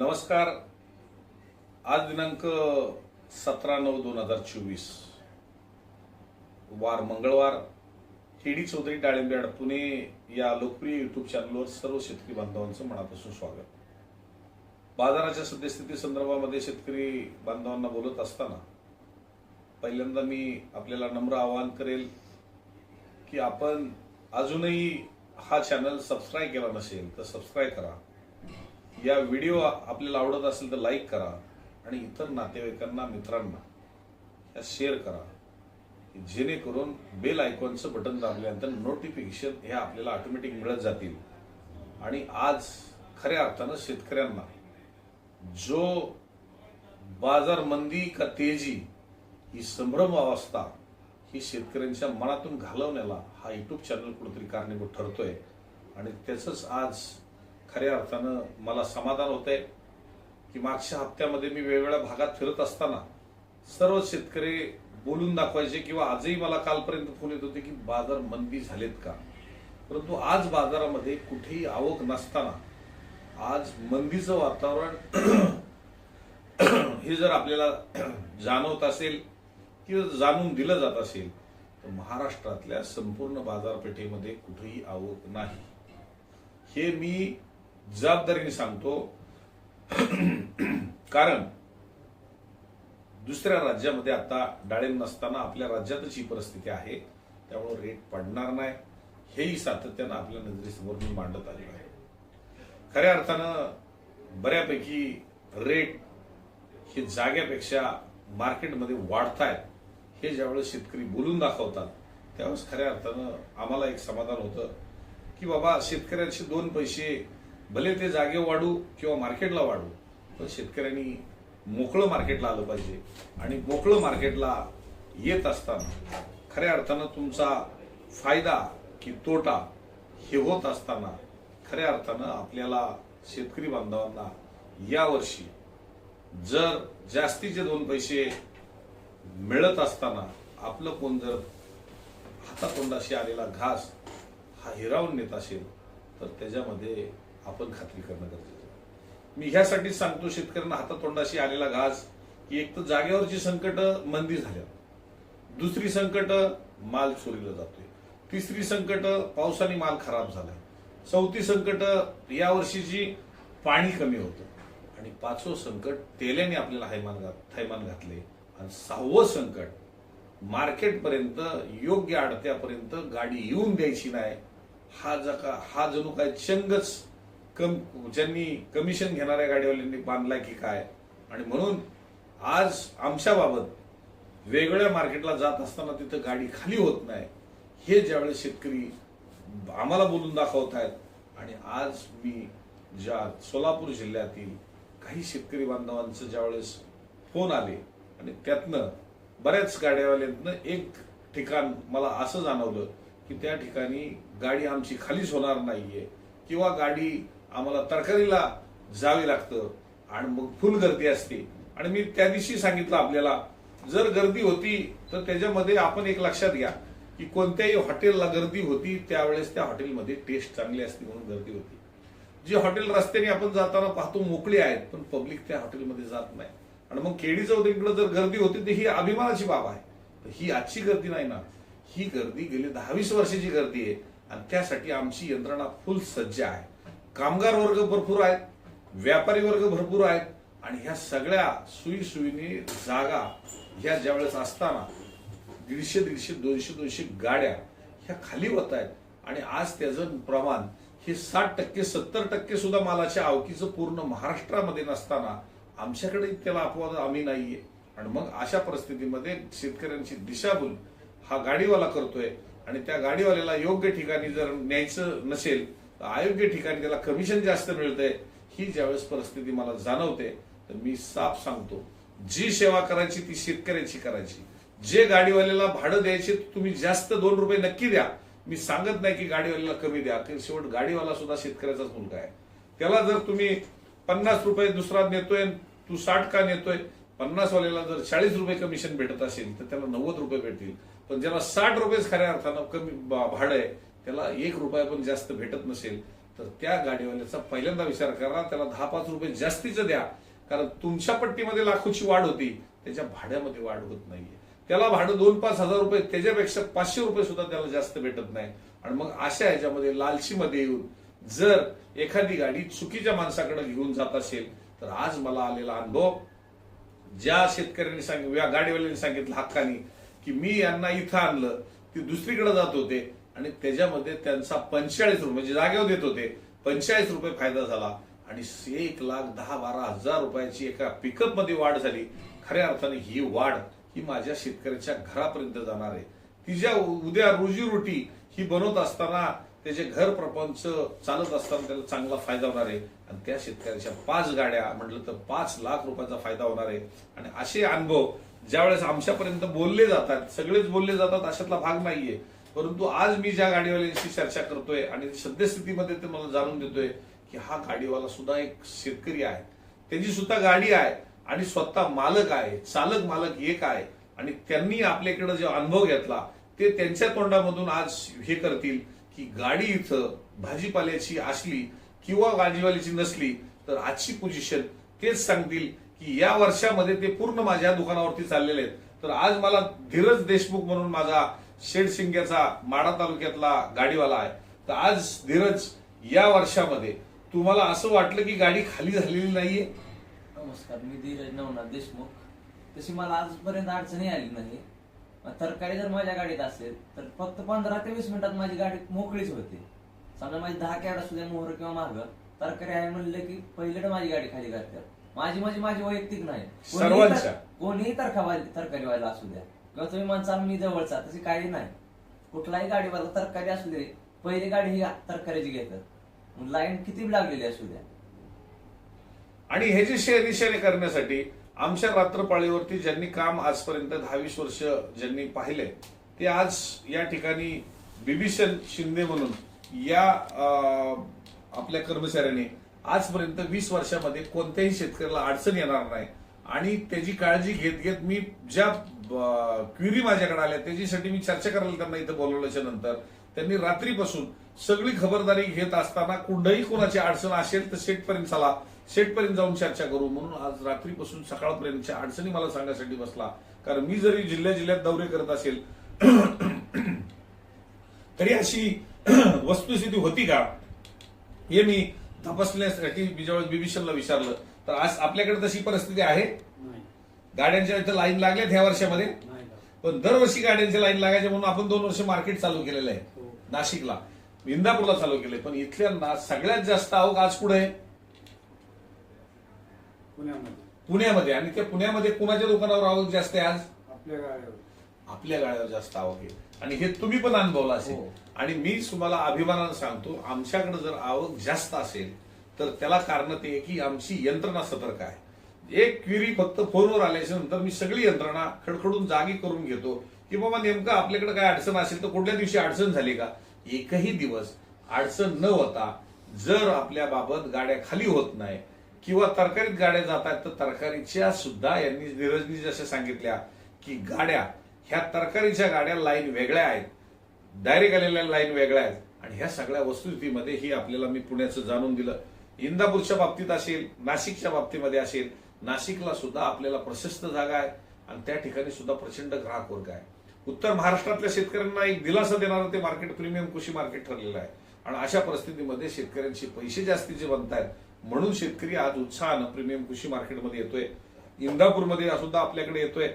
नमस्कार. आज दिनांक सतरा नऊ दोन हजार चोवीस. वार मंगळवार. केडी चौधरी डाळिंबेड पुणे या लोकप्रिय युट्यूब चॅनलवर सर्व शेतकरी बांधवांचं मनापासून स्वागत. बाजाराच्या सद्यस्थिती संदर्भामध्ये शेतकरी बांधवांना बोलत असताना पहिल्यांदा मी आपल्याला नम्र आवाहन करेल की आपण अजूनही हा चॅनल सबस्क्राईब केला नसेल तर सबस्क्राईब करा. या व्हिडिओ आपल्याला आवडत असेल तर लाईक करा आणि इतर नातेवाईकांना मित्रांना या शेअर करा. जेणेकरून बेल आयकॉनचं बटन दाबल्यानंतर नोटिफिकेशन हे आपल्याला ऑटोमॅटिक मिळत जातील. आणि आज खऱ्या अर्थानं शेतकऱ्यांना जो बाजार मंदी का तेजी ही संभ्रम अवस्था ही शेतकऱ्यांच्या मनातून घालवण्याला हा युट्यूब चॅनल कुठेतरी कारणीभूत ठरतोय. आणि त्याचंच आज खऱ्या अर्थानं मला समाधान होत आहे की मागच्या हप्त्यामध्ये मी वेगवेगळ्या भागात फिरत असताना सर्व शेतकरी बोलून दाखवायचे किंवा आजही मला कालपर्यंत फोन येत होते की बाजार मंदी झालेत का? परंतु आज बाजारामध्ये कुठेही आवक नसताना आज मंदीचं वातावरण हे जर आपल्याला जाणवत असेल किंवा जाणून दिलं जात असेल तर महाराष्ट्रातल्या संपूर्ण बाजारपेठेमध्ये कुठेही आवक नाही. हे मी जबाबदारीने सांगतो. कारण दुसऱ्या राज्यामध्ये आता डाळिंब नसताना आपल्या राज्यातच ही परिस्थिती आहे. त्यामुळे रेट पडणार नाही. हेही सातत्यानं आपल्या नजरेसमोर मी मांडत आलेलो आहे. खऱ्या अर्थानं बऱ्यापैकी रेट हे जाग्यापेक्षा मार्केटमध्ये वाढतायत. हे ज्यावेळेस शेतकरी बोलून दाखवतात त्यावेळेस खऱ्या अर्थानं आम्हाला एक समाधान होतं की बाबा शेतकऱ्यांचे दोन पैसे भले ते जागे वाढू किंवा मार्केटला वाढू पण शेतकऱ्यांनी मोकळं मार्केटला आलं पाहिजे. आणि मोकळं मार्केटला येत असताना खऱ्या अर्थानं तुमचा फायदा की तोटा हे होत असताना खऱ्या अर्थानं आपल्याला शेतकरी बांधवांना यावर्षी जर जास्तीचे दोन पैसे मिळत असताना आपलं कोण जर हातातोंडाशी आलेला घास हा हिरावून नेत असेल तर त्याच्यामध्ये आपण खात्री करणं गरजेचं मी ह्यासाठी सांगतो शेतकऱ्यांना हातातोंडाशी आलेला घास की एक तर जागेवरची संकट मंदी झाल्या दुसरी संकट माल चोरीला जातोय. तिसरी संकट पावसाने माल खराब झालाय. चौथी संकट यावर्षीची पाणी कमी होतं. आणि पाचवं संकट तेल्याने आपल्याला हैमान घात थैमान घातले. आणि सहावं संकट मार्केटपर्यंत योग्य आडत्यापर्यंत गाडी येऊन द्यायची नाही. हा जका हा जणू काय चंगच कम ज्यांनी कमिशन घेणाऱ्या गाडीवाल्यांनी बांधलाय की काय? आणि म्हणून आज आमच्याबाबत वेगळ्या मार्केटला जात असताना तिथं गाडी खाली होत नाही हे ज्यावेळेस शेतकरी आम्हाला बोलून दाखवत आहेत आणि आज मी ज्या सोलापूर जिल्ह्यातील काही शेतकरी बांधवांचं ज्यावेळेस फोन आले आणि त्यातनं बऱ्याच गाड्यावाल्यांतनं एक ठिकाण मला असं जाणवलं की त्या ठिकाणी गाडी आमची खालीच होणार नाहीये किंवा गाडी आम्हाला तरकारीला जावे लागतं आणि मग फुल गर्दी असते. आणि मी त्या दिवशी सांगितलं आपल्याला जर गर्दी होती तर त्याच्यामध्ये आपण एक लक्षात घ्या की कोणत्याही हॉटेलला गर्दी होती त्यावेळेस त्या हॉटेलमध्ये टेस्ट चांगली असते म्हणून गर्दी होती. जी हॉटेल रस्त्याने आपण जाताना पाहतो मोकळी आहेत पण पब्लिक त्या हॉटेलमध्ये जात नाही. आणि मग केडी चौधरीकडे जर गर्दी होती तर ही अभिमानाची बाब आहे. तर ही आजची गर्दी नाही ना. ही गर्दी गेली दहावीस वर्षाची गर्दी आहे. आणि त्यासाठी आमची यंत्रणा फुल सज्ज आहे. कामगार वर्ग भरपूर आहेत व्यापारी वर्ग भरपूर आहेत आणि ह्या सगळ्या सुई सुईने जागा ह्या ज्यावेळेस असताना दीडशे दीडशे दोनशे दोनशे गाड्या ह्या खाली होत आहेत आणि आज त्याचं प्रमाण हे साठ टक्के सत्तर टक्के सुद्धा मालाच्या आवकीचं पूर्ण महाराष्ट्रामध्ये नसताना आमच्याकडे त्याला अपवाद आम्ही नाहीये. आणि मग अशा परिस्थितीमध्ये शेतकऱ्यांची दिशाभूल हा गाडीवाला करतोय आणि त्या गाडीवाल्याला योग्य ठिकाणी जर न्यायचं नसेल अयोग्य ठिकाणी त्याला कमिशन जास्त मिळतंय ही ज्यावेळेस परिस्थिती मला जाणवते तर मी साफ सांगतो. जी सेवा करायची ती शेतकऱ्याची करायची. जे गाडीवाल्याला भाडं द्यायचे तुम्ही जास्त दोन रुपये नक्की द्या. मी सांगत नाही की गाडीवाल्याला कमी द्या कारण शेवट गाडीवाला सुद्धा शेतकऱ्याचाच मुलगा आहे. त्याला जर तुम्ही पन्नास रुपये दुसरा नेतोय तू साठ का नेतोय पन्नास वाल्याला जर चाळीस रुपये कमिशन भेटत असेल तर त्याला नव्वद रुपये भेटतील. पण ज्याला साठ रुपयेच खऱ्या अर्थानं कमी भाडं आहे त्याला एक रुपया पण जास्त भेटत नसेल तर त्या गाडीवाल्याचा पहिल्यांदा विचार करा त्याला दहा पाच रुपये जास्तीचं द्या. कारण तुमच्या पट्टीमध्ये लाखोची वाढ होती त्याच्या भाड्यामध्ये वाढ होत नाहीये. त्याला भाडं दोन पाच हजार रुपये त्याच्यापेक्षा पाचशे रुपये सुद्धा त्याला जास्त भेटत नाही. आणि मग अशा ह्याच्यामध्ये लालचीमध्ये येऊन जर एखादी गाडी चुकीच्या माणसाकडे घेऊन जात असेल तर आज मला आलेला अनुभव ज्या शेतकऱ्यांनी सांगितलं या गाडीवाल्यांनी सांगितलं हक्कानी की मी यांना इथं आणलं ते दुसरीकडे जात होते आणि त्याच्यामध्ये त्यांचा पंचेचाळीस रुपये म्हणजे जागेवर देत होते पंचेचाळीस रुपये फायदा झाला. आणि एक लाख दहा बारा हजार रुपयाची एका पिकअपमध्ये वाढ झाली. खऱ्या अर्थाने ही वाढ ही माझ्या शेतकऱ्याच्या घरापर्यंत जाणार आहे. तिच्या उद्या रोजीरोटी ही बनवत असताना त्याचे घर प्रपंच चालत असताना त्याला चांगला फायदा होणार आहे. आणि त्या शेतकऱ्याच्या पाच गाड्या म्हटलं तर पाच लाख रुपयाचा फायदा होणार आहे. आणि असे अनुभव ज्यावेळेस आमच्यापर्यंत बोलले जातात सगळेच बोलले जातात अशातला भाग नाहीये. परंतु आज मी ज्या गाडीवाल्यांशी चर्चा करतोय आणि सद्यस्थितीमध्ये ते मला जाणून देतोय की हा गाडीवाला सुद्धा एक शेतकरी आहे. त्याची सुद्धा गाडी आहे आणि स्वतः मालक आहे चालक मालक एक आहे आणि त्यांनी आपल्याकडे जो अनुभव घेतला ते त्यांच्या तोंडामधून आज हे करतील की गाडी इथं भाजीपाल्याची असली किंवा गाडीवाल्याची नसली तर आजची पोझिशन तेच सांगतील की या वर्षामध्ये ते पूर्ण माझ्या दुकानावरती चाललेले आहेत. तर आज मला धीरज देशमुख म्हणून माझा शेडसिंग्याचा माडा तालुक्यातला गाडीवाला आहे. तर आज धीरज या वर्षामध्ये तुम्हाला असं वाटलं की गाडी खाली झालेली नाहीये? नमस्कार मी धीरज नवनाथ देशमुख. तशी मला आजपर्यंत अडचणी आली नाही. तरकारी जर माझ्या गाडीत असेल तर फक्त पंधरा ते वीस मिनिटात माझी गाडी मोकळीच होते. समजा माझी दहा कॅड असू द्या मोहर किंवा माग तरकारी आहे म्हणले की पहिले माझी गाडी खाली करतात. माझी माझी माझी वैयक्तिक नाही. कोणीही तर- सर्वांच्या. कोणीही तरखावाली तरकारीवाला असू द्या. किंवा तुम्ही म्हणसाल मी जवळचा तशी काही नाही. कुठलाही गाडीवाला तरकारी असू दे पहिली गाडी ही तरकारीची घेतात. लाईन किती लागलेली असू द्या. आणि हे जे शेअरनिशाणे करण्यासाठी आमच्या रात्रपाळीवरती ज्यांनी काम आजपर्यंत दहावीस वर्ष ज्यांनी पाहिले ते आज या ठिकाणी बिभीषण शिंदे म्हणून या अं, आपल्या कर्मचाऱ्यांनी आजपर्यंत वीस वर्षामध्ये कोणत्याही शेतकऱ्याला अडचण येणार नाही. आणि त्याची काळजी घेत घेत मी ज्या क्युरी माझ्याकडे आल्या. त्याच्यासाठी मी चर्चा करायला त्यांना इथं बोलवल्याच्या नंतर त्यांनी रात्रीपासून सगळी खबरदारी घेत असताना कुठंही कोणाची अडचण असेल तर शेटपर्यंत चला. शेटपर्यंत जाऊन चर्चा करू. म्हणून आज रात्रीपासून सकाळपर्यंतच्या अडचणी मला सांगण्यासाठी बसला. कारण मी जरी जिल्ह्या जिल्ह्यात दौरे करत असेल तरी अशी वस्तुस्थिती होती का? हे मी तपासण्यासाठी मी ज्यावेळेस बिभीषणला विचारलं. तर आज आपल्याकडे तशी परिस्थिती आहे? गाड्यांच्या इथं लाईन लागल्यात ह्या वर्षामध्ये. पण दरवर्षी गाड्यांच्या लाईन लागायच्या म्हणून आपण दोन वर्ष मार्केट चालू केलेलं आहे. हो. नाशिकला. इंदापूरला चालू केलंय. पण इथल्यांना सगळ्यात जास्त आवक आज आहे? पुण्यामध्ये. पुण्यामध्ये. आणि त्या पुण्यामध्ये कुणाच्या दुकानावर आवक जास्त आहे आज? आपल्या गाड्यावर. आपल्या गाड्यावर जास्त आवक आहे. आणि हे तुम्ही पण अनुभवलं असेल. हो. आणि मी तुम्हाला अभिमानानं सांगतो आमच्याकडे जर आवक जास्त असेल तर त्याला कारण ते की आमची यंत्रणा सतर्क आहे. एक क्विरी फक्त फोनवर आल्याच्यानंतर मी सगळी यंत्रणा खडखडून जागी करून घेतो की बाबा नेमकं आपल्याकडे काय अडचण असेल तर कुठल्या दिवशी अडचण झाली का? एकही दिवस अडचण न होता जर आपल्या बाबत गाड्या खाली होत नाही किंवा तरकारीत गाड्या जातात तर तरकारीच्या सुद्धा यांनी नीरजनी जशा सांगितल्या की गाड्या ह्या तरकारीच्या गाड्या लाईन वेगळ्या आहेत. डायरेक्ट आलेल्या लाईन वेगळ्या आहेत. आणि ह्या सगळ्या वस्तुस्थितीमध्ये ही आपल्याला मी पुण्याचं जाणून दिलं. इंदापूरच्या बाबतीत असेल नाशिकच्या बाबतीमध्ये असेल नाशिकला सुद्धा आपल्याला प्रशस्त जागा आहे आणि त्या ठिकाणी सुद्धा प्रचंड ग्राहक वर्ग आहे. उत्तर महाराष्ट्रातल्या शेतकऱ्यांना एक दिलासा देणारं ते मार्केट प्रीमियम कृषी मार्केट ठरलेलं आहे. आणि अशा परिस्थितीमध्ये शेतकऱ्यांचे पैसे जास्तीचे बनतायत म्हणून शेतकरी आज उत्साहानं प्रीमियम कृषी मार्केटमध्ये येतोय. इंदापूरमध्ये सुद्धा आपल्याकडे येतोय.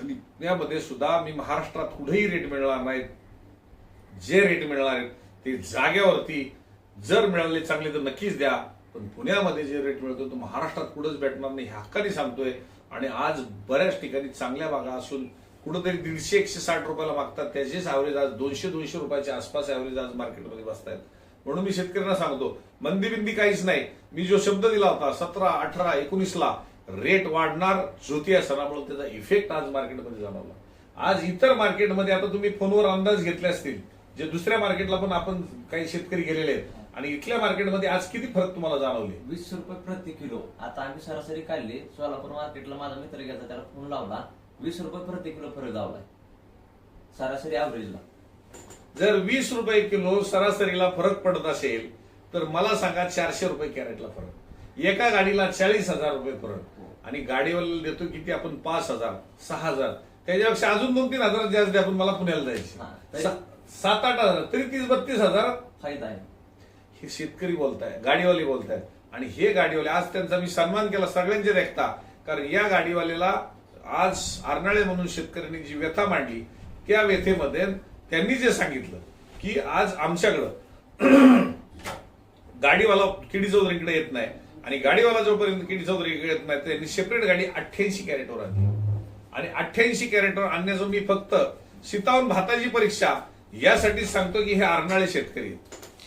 आणि यामध्ये सुद्धा मी महाराष्ट्रात कुठेही रेट मिळणार नाहीत. जे रेट मिळणार आहेत ते जाग्यावरती जर मिळाले चांगले तर नक्कीच द्या. पण पुण्यामध्ये जे रेट मिळतो तो महाराष्ट्रात कुठंच भेटणार नाही हे हक्काने सांगतोय. आणि आज बऱ्याच ठिकाणी चांगल्या भागा असून कुठंतरी दीडशे एकशे साठ रुपयाला मागतात. त्याचेच ॲव्हरेज आज दोनशे दोनशे रुपयाच्या आसपास ॲव्हरेज आज मार्केटमध्ये बसतायत. म्हणून मी शेतकऱ्यांना सांगतो मंदी बिंदी काहीच नाही. मी जो शब्द दिला होता सतरा अठरा एकोणीसला रेट वाढणार ज्योतिया सणामुळे त्याचा इफेक्ट आज मार्केटमध्ये जाणवला. आज इतर मार्केटमध्ये आता तुम्ही फोनवर अंदाज घेतले असतील जे दुसऱ्या मार्केटला पण आपण काही शेतकरी गेलेले आहेत आणि इथल्या मार्केटमध्ये आज किती फरक तुम्हाला जाणवले? वीस रुपये प्रति किलो. आता आम्ही सरासरी काढली सोलापूर मार्केटला माझा मित्र गेला त्याला फोन लावला वीस रुपये प्रति किलो फरक लावलाय सरासरी ऍव्हरेजला जर वीस रुपये किलो सरासरीला फरक पडत असेल तर मला सांगा चारशे रुपये कॅरेटला फरक. एका गाडीला चाळीस हजार रुपये फरक. आणि गाडीवाला देतो किती? आपण पाच हजार सहा हजार. त्याच्यापेक्षा अजून दोन तीन हजार जास्त आपण मला पुण्याला हा, जायचे सात आठ हजार तरी तीस बत्तीस हजार. फायदा आहे. हे शेतकरी बोलताय गाडीवाले बोलतायत. आणि हे गाडीवाले आज त्यांचा मी सन्मान केला सगळ्यांचे देखता. कारण या गाडीवाल्याला आज आरनाळे म्हणून शेतकऱ्यांनी जी व्यथा मांडली त्या व्यथेमध्ये त्यांनी जे सांगितलं की आज आमच्याकडं गाडीवाला किडी चौधरीकडे येत नाही. आणि गाडीवाला जोपर्यंत किडी चौधरीकडे येत नाही त्यांनी सेपरेट गाडी अठ्ठ्याऐंशी कॅरेटवर आणली. आणि अठ्ठ्याऐंशी कॅरेटवर आणण्याचं मी फक्त सीतावन भाताची परीक्षा यासाठी सांगतो की हे आरनाळे शेतकरी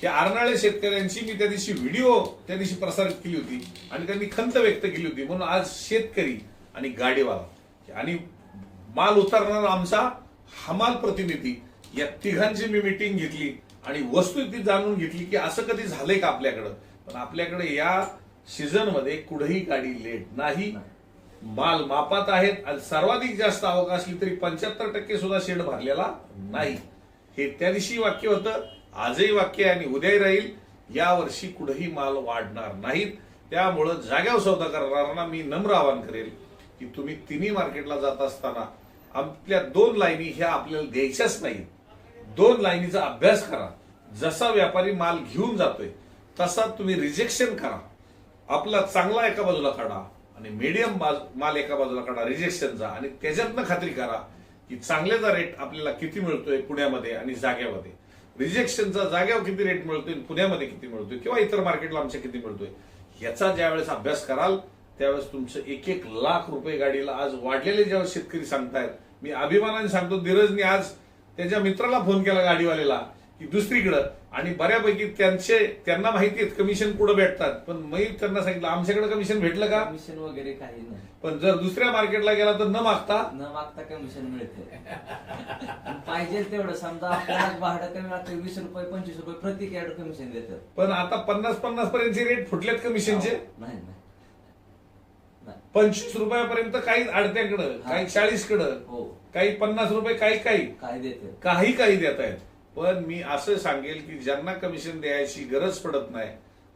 त्या हे आरनाळे शेतकऱ्यांची मी त्या दिवशी व्हिडिओ त्या दिवशी प्रसारित केली होती आणि त्यांनी खंत व्यक्त केली होती. म्हणून आज शेतकरी आणि गाडीवाला आणि माल उतरणारा आमचा हमाल प्रतिनिधी या तिघांची मी मिटिंग घेतली आणि वस्तुस्थिती जाणून घेतली की असं कधी झालंय का आपल्याकडं? पण आपल्याकडे या सीझनमध्ये कुठेही गाडी लेट नाही. माल मापात आहेत आणि सर्वाधिक जास्त आवक असली तरी पंच्याहत्तर टक्के सुद्धा शेड भरलेला नाही. हे त्या दिवशी वाक्य होतं आजही वाक्य आहे आणि उद्याही राहील. यावर्षी कुठंही कुठेही माल वाढणार नाहीत. त्यामुळं जाग्यावर सौदा करणाऱ्यांना मी नम्र आवाहन करेल की तुम्ही तिन्ही मार्केटला जात असताना आपल्या दोन लाईनी ह्या आपल्याला द्यायच्याच नाहीत. दोन लाईनीचा अभ्यास करा. जसा व्यापारी माल घेऊन जातोय तसा तुम्ही रिजेक्शन करा. आपला चांगला एका बाजूला काढा आणि मीडियम माल एका बाजूला काढा रिजेक्शनचा आणि त्याच्यातनं खात्री करा की चांगल्याचा रेट आपल्याला किती मिळतोय पुण्यामध्ये आणि जाग्यामध्ये. रिजेक्शनचा जाग्यावर किती रेट मिळतोय पुण्यामध्ये किती मिळतोय किंवा इतर मार्केटला आमच्या किती मिळतोय याचा ज्यावेळेस अभ्यास कराल त्यावेळेस तुमचं एक एक लाख रुपये गाडीला आज वाढलेले ज्यावेळेस शेतकरी सांगतायत मी अभिमानाने सांगतो धीरजने आज त्याच्या मित्राला फोन केला गाडीवाल्याला की दुसरीकडं. आणि बऱ्यापैकी त्यांचे त्यांना माहिती आहेत कमिशन कुठं भेटतात. पण मी त्यांना सांगितलं आमच्याकडे कमिशन भेटलं का? कमिशन वगैरे काही नाही. पण जर दुसऱ्या मार्केटला गेला तर न मागता? न मागता कमिशन मिळते. पाहिजे तेवढं. समजा आपल्याला भाडं कमी लागतं वीस रुपये पंचवीस रुपये प्रति कॅरेट कमिशन देतात. पण आता पन्नास पन्नास पर्यंतचे रेट फुटलेत कमिशनचे नाही नाही. नाही. पंचवीस रुपयापर्यंत काही आडत्याकडं काही चाळीस कडं हो. काही पन्नास रुपये काही काही. काय देते. काही काही देत आहेत पण मी असं सांगेल की ज्यांना कमिशन द्यायची गरज पडत नाही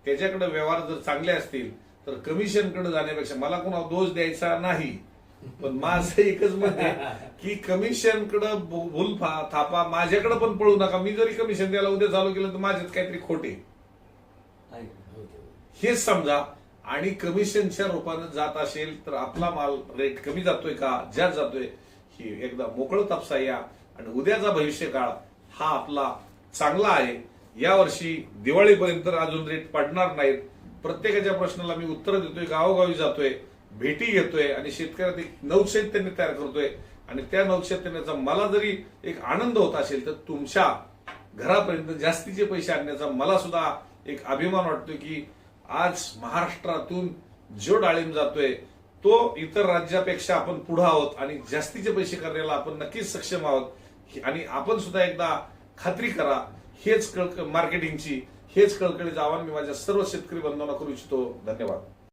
त्याच्याकडे व्यवहार जर चांगले असतील तर कमिशनकडे जाण्यापेक्षा मला कोणा दोष द्यायचा नाही. पण माझं एकच मत आहे की कमिशनकडे भूल थापा माझ्याकडे पण पळू नका. मी जरी कमिशन द्यायला उद्या चालू केलं तर माझ्यात काहीतरी खोटे हेच समजा. आणि कमिशनच्या रूपानं जात असेल तर आपला माल रेट कमी जातोय का? ज्यात जातोय ही एकदा मोकळं तापसा या. आणि उद्याचा भविष्य काळ हा आपला चांगला आहे. यावर्षी दिवाळीपर्यंत अजून रेट पडणार नाहीत. प्रत्येकाच्या प्रश्नाला मी उत्तर देतोय गावोगावी जातोय भेटी घेतोय आणि शेतकऱ्यात एक नवचैतन्य तयार करतोय. आणि त्या नवचैतन्याचा मला जरी एक आनंद होत असेल तर तुमच्या घरापर्यंत जास्तीचे पैसे आणण्याचा मला सुद्धा एक अभिमान वाटतोय की आज महाराष्ट्रातून जो डाळिंब जातोय तो इतर राज्यापेक्षा आपण पुढे आहोत आणि जास्तीचे पैसे करण्याला आपण नक्कीच सक्षम आहोत. आणि आपण सुद्धा एकदा खात्री करा हेच कळक मार्केटिंगची हेच कळकळीचं आव्हान मी माझ्या सर्व शेतकरी बंधवांना करू इच्छितो. धन्यवाद.